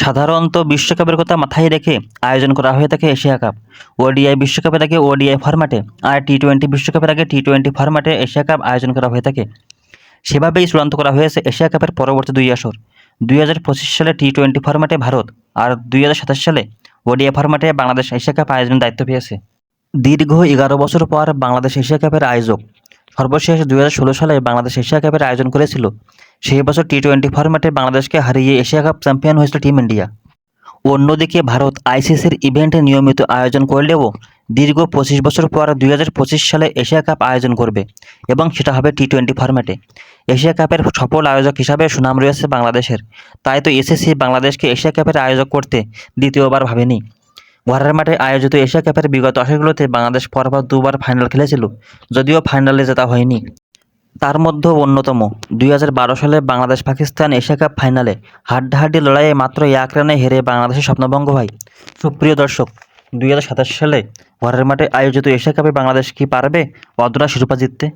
সাধারণত বিশ্বকাপের কথা মাথায় রেখে আয়োজন করা হয়ে থাকে এশিয়া কাপ। ওডিআই বিশ্বকাপের আগে ওডিআই ফরম্যাটে আর টি টোয়েন্টি বিশ্বকাপের আগে টি টোয়েন্টি ফরম্যাটে এশিয়া কাপ আয়োজন করা হয়ে থাকে। সেভাবেই চূড়ান্ত করা হয়েছে এশিয়া কাপের পরবর্তী দুই আসর। দুই হাজার পঁচিশ সালে টি টোয়েন্টি ফরম্যাটে ভারত আর দুই হাজার সাতাশ সালে ওডিআই ফরম্যাটে বাংলাদেশ এশিয়া কাপ আয়োজনের দায়িত্ব পেয়েছে। দীর্ঘ এগারো বছর পর বাংলাদেশ এশিয়া কাপের আয়োজক সর্বশেষ দুই হাজার ষোলো সালে বাংলাদেশ এশিয়া কাপের আয়োজন করেছিল। সেই বছর টি টোয়েন্টি ফরম্যাটে বাংলাদেশকে হারিয়ে এশিয়া কাপ চ্যাম্পিয়ন হয়েছিল টিম ইন্ডিয়া। অন্যদিকে ভারত আইসিসির ইভেন্টে নিয়মিত আয়োজন করলেও দীর্ঘ পঁচিশ বছর পর দুই হাজার পঁচিশ সালে এশিয়া কাপ আয়োজন করবে এবং সেটা হবে টি টোয়েন্টি ফরম্যাটে। এশিয়া কাপের সফল আয়োজক হিসাবে সুনাম রয়েছে বাংলাদেশের। তাই তো এসএসসি বাংলাদেশকে এশিয়া কাপের আয়োজক করতে দ্বিতীয়বার ভাবেনি। ঘরের মাঠে আয়োজিত এশিয়া কাপের বিগত আসরগুলোতে বাংলাদেশ পরপর দুবার ফাইনাল খেলেছিল, যদিও ফাইনালে জেতা হয়নি। তার মধ্যে অন্যতম। দুই হাজার বারো সালে বাংলাদেশ পাকিস্তান এশিয়া কাপ ফাইনালে হাড্ডাহাড্ডি লড়াইয়ে মাত্র এক রানে হেরে বাংলাদেশের স্বপ্নভঙ্গ হয়। সুপ্রিয় দর্শক, দুই হাজার সাতাশ সালে ঘরের মাঠে আয়োজিত এশিয়া কাপে বাংলাদেশ কি পারবে? অধরা শিরোপা জিততে।